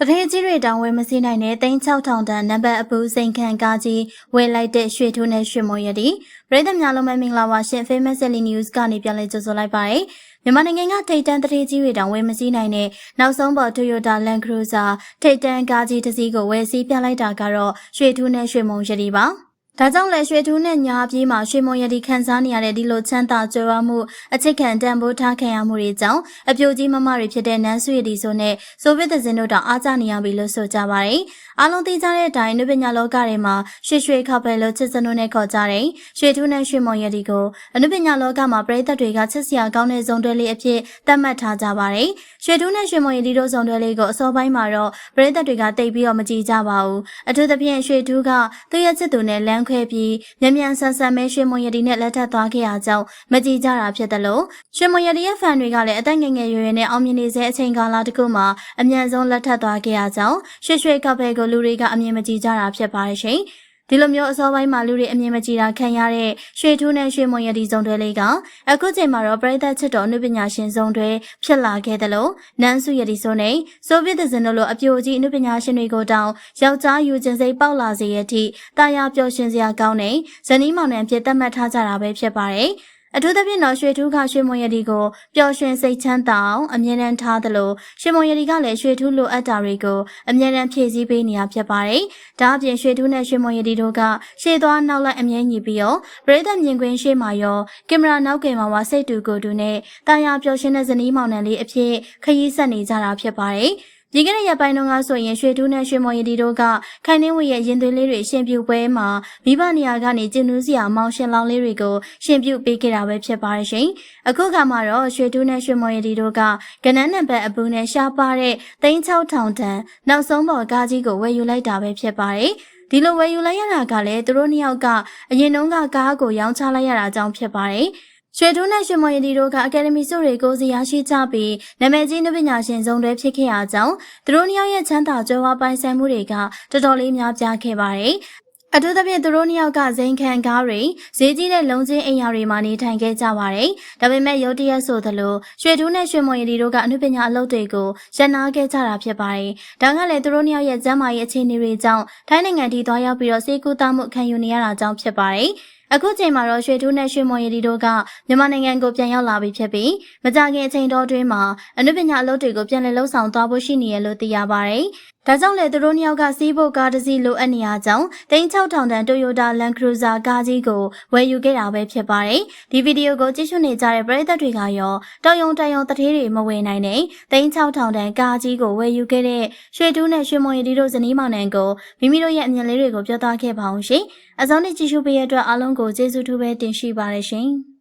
တထေးကြီးတွေတောင်ဝယ်မစည်းနိုင်တဲ့3600တန်နံပါတ်အပူစိန်ခံကားကြီးဝယ်လိုက်တဲ့ရွှေထိုးနဲ့ရွှေမုံရည်ပြည်သက်များလုံးမမင်္ဂလာပါရှင် Famous Daily News ကနေပြန်လည်ကြိုဆိုလိုက်ပါရစေမြန်မာနိုင်ငံကထိတ်တန်းတထေးကြီးတွေတောင်ဝယ်မစည်းနိုင်တဲ့နောက်ဆုံးပေါ် Toyota Land Cruiser ထိတ်တန်းကားကြီးတစ်စီးကိုဝယ်စည်းပြလိုက်တာကတော့ရွှေထိုးနဲ့ရွှေမုံရည်ပါ ဒါကြောင့်လဲရွှေထူးနဲ့ညာပြေးမှာရွှေမုံရည်ခံစားနေရတဲ့ဒီလိုချမ်းသာကြွယ်ဝမှုအချစ်ခံတန်ဖိုးထားခံရမှုတွေကြောင့်အပြိုကြီးမမတွေဖြစ်တဲ့နန်းဆွေဒီဆိုနဲ့ဆိုဗီယက်သဇင်တို့တောင်အားကျနေရပြီလို့ဆိုကြပါတယ်။အားလုံးသိကြတဲ့အတိုင်းနုပညာလောကတွေမှာရွှေရွှေခပ်ပဲလို့ချစ်စနုနဲ့ခေါ်ကြတဲ့ရွှေထူးနဲ့ရွှေမုံရည်ကိုအနုပညာလောကမှာပရိသတ်တွေကချစ်စရာကောင်းတဲ့ဇုံတွဲလေးအဖြစ်သတ်မှတ်ထားကြပါတယ်။ရွှေထူးနဲ့ရွှေမုံရည်တို့ဇုံတွဲလေးကိုအစောပိုင်းမှာတော့ပရိသတ်တွေကတိတ်ပြီးတော့မကြည့်ကြပါဘူး။အထူးသဖြင့်ရွှေထူးကသူ့ရဲ့ချစ်သူနဲ့လမ်းခွဲပြီးမြန်မြန်ဆန်ဆန်မဲရွှေမွန်ရည်နဲ့လက်ထပ်သွားခဲ့ရကြောင်းမကြည်ကြတာဖြစ်တယ်လို့ရွှေမွန်ရည်ရဲ့ဖန်တွေကလည်းအသက်ငယ်ငယ်ရွယ်ရွယ်နဲ့အောင်မြင်နေတဲ့အချိန်ကာလတစ်ခုမှာအမြန်ဆုံးလက်ထပ်သွားခဲ့ရကြောင်းရွှေရွှေကပ်ပဲကိုလူတွေကအမြင်မကြည်ကြတာဖြစ်ပါတယ်ရှင်။ ဒီလိုမျိုးအစောပိုင်းမှာလူတွေအမြင်မကြည်တာခံရတဲ့ရွှေထူးနဲ့ရွှေမွန်ရည်စုံတွဲလေးကအခုချိန်မှာတော့ပရိသတ်ချစ်တော်အနုပညာရှင်စုံတွဲဖြစ်လာခဲ့တယ်လို့နန်းစုရည်ဆိုနေဆိုဗီယက်ဇင်တို့လိုအပြိုကြီးအနုပညာရှင်တွေကိုတောင်ယောက်ျားယူခြင်းစိတ်ပေါက်လာစေရသည့်တာယာပျော်ရွှင်စရာကောင်းတဲ့ဇနီးမောင်နှံဖြစ်သတ်မှတ်ထားကြတာပဲဖြစ်ပါတယ်။ အထူးသဖြင့်တော့ရွှေထူးခရွှေမွန်ရည်ကိုပျော်ရွှင်စိတ်ချမ်းသာအောင်အမြဲတမ်းထားသလိုရွှေမွန်ရည်ကလည်းရွှေထူးလိုအပ်တာတွေကိုအမြဲတမ်းဖြည့်ဆည်းပေးနေရဖြစ်ပါတယ်။ဒါအပြင်ရွှေထူးနဲ့ရွှေမွန်ရည်တို့ကရှေ့သွားနောက်လိုက်အမြဲညီပြီးတော့ပရိသတ်မြင်ကွင်းရှေ့မှာရောကင်မရာနောက်ကင်မှာဝါစိတ်တူကိုတူနဲ့တာယာပျော်ရွှင်တဲ့ဇနီးမောင်နှံလေးအဖြစ်ခရီးဆက်နေကြတာဖြစ်ပါတယ်။ ပြီးခဲ့တဲ့ရက်ပိုင်းတုန်းကဆိုရင်ရွှေထူးနဲ့ရွှေမော်ရည်ဒီတို့ကခိုင်နှင်းဝေရဲ့ရင်သွေးလေးတွေရှင်ပြုပွဲမှာမိဘနေရာကနေကျင်းနူးစရာမောင်ရှင်လောင်လေးတွေကိုရှင်ပြုပေးခဲ့တာပဲဖြစ်ပါတယ်ရှင်။အခုကမှတော့ရွှေထူးနဲ့ရွှေမော်ရည်ဒီတို့ကကနန်းနံပါတ်အပူနဲ့ရှားပါတဲ့3600တန်နောက်ဆုံးပေါ်ကားကြီးကိုဝယ်ယူလိုက်တာပဲဖြစ်ပါတယ်။ဒီလိုဝယ်ယူလိုက်ရတာကလည်းသူတို့နှစ်ယောက်ကအရင်တုန်းကကားကိုရောင်းချလိုက်ရတာကြောင့်ဖြစ်ပါတယ်။ ရွှေထူးနဲ့ရွှေမော်ရည်ဒီတို့ကအကယ်ဒမီဆုတွေကိုစီရရှိကြပြီးနာမည်ကြီးနပညာရှင်စုံတွေဖြစ်ခဲ့ရကြောင်းသူတို့နှစ်ယောက်ရဲ့ချမ်းသာကြွယ်ဝပိုင်ဆိုင်မှုတွေကတော်တော်လေးများပြားခဲ့ပါတယ်။အထူးသဖြင့်သူတို့နှစ်ယောက်ကဇိမ်ခံကားတွေဈေးကြီးတဲ့လုံချင်းအိမ်ယာတွေမှာနေထိုင်ခဲ့ကြပါတယ်။ဒါပေမဲ့ရုတ်တရက်ဆိုသလိုရွှေထူးနဲ့ရွှေမွန်ရည်တို့ကအမှုပညာအလုပ်တွေကိုရန်နာခဲ့ကြတာဖြစ်ပါတယ်။ဒါကလည်းသူတို့နှစ်ယောက်ရဲ့ကျန်းမာရေးအခြေအနေတွေကြောင့်ထိုင်းနိုင်ငံထိသွားရောက်ပြီးတော့စေကူတာမှုခံယူနေရတာကြောင့်ဖြစ်ပါတယ်။အခုချိန်မှာတော့ရွှေထူးနဲ့ရွှေမွန်ရည်ဒီတို့ကမြန်မာနိုင်ငံကိုပြန်ရောက်လာပြီဖြစ်ပြီးမကြခင်အချိန်တော်တွင်းမှာအနုပညာအလုပ်တွေကိုပြန်လည်လှုပ်ဆောင်သွားဖို့ရှိနေရလို့သိရပါတယ်။ဒါကြောင့်လေသူတို့နှစ်ယောက်ကစီးဖို့ကားတစ်စီးလိုအပ်နေရကြောင်း3600တန် Toyota Land Cruiser ကားကြီးကိုဝယ်ယူခဲ့တာပဲဖြစ်ပါတယ်။ဒီဗီဒီယိုကိုကြည့်ရှုနေကြတဲ့ပရိသတ်တွေကရောတော်ယုံတယုံတထေးတွေမဝယ်နိုင်တဲ့3600တန်ကားကြီးကိုဝယ်ယူခဲ့တဲ့ရွှေတူးနဲ့ရွှေမွန်ရည်တို့ဇနီးမောင်နှံကိုမိမိတို့ရဲ့အမြင်လေးတွေကိုပြောသားခဲ့ပါအောင်ရှင်။အစောနေ့ကြည့်ရှုပေးရတဲ့အတွက်အားလုံးကိုကျေးဇူးထူးပဲတင်ရှိပါတယ်ရှင်။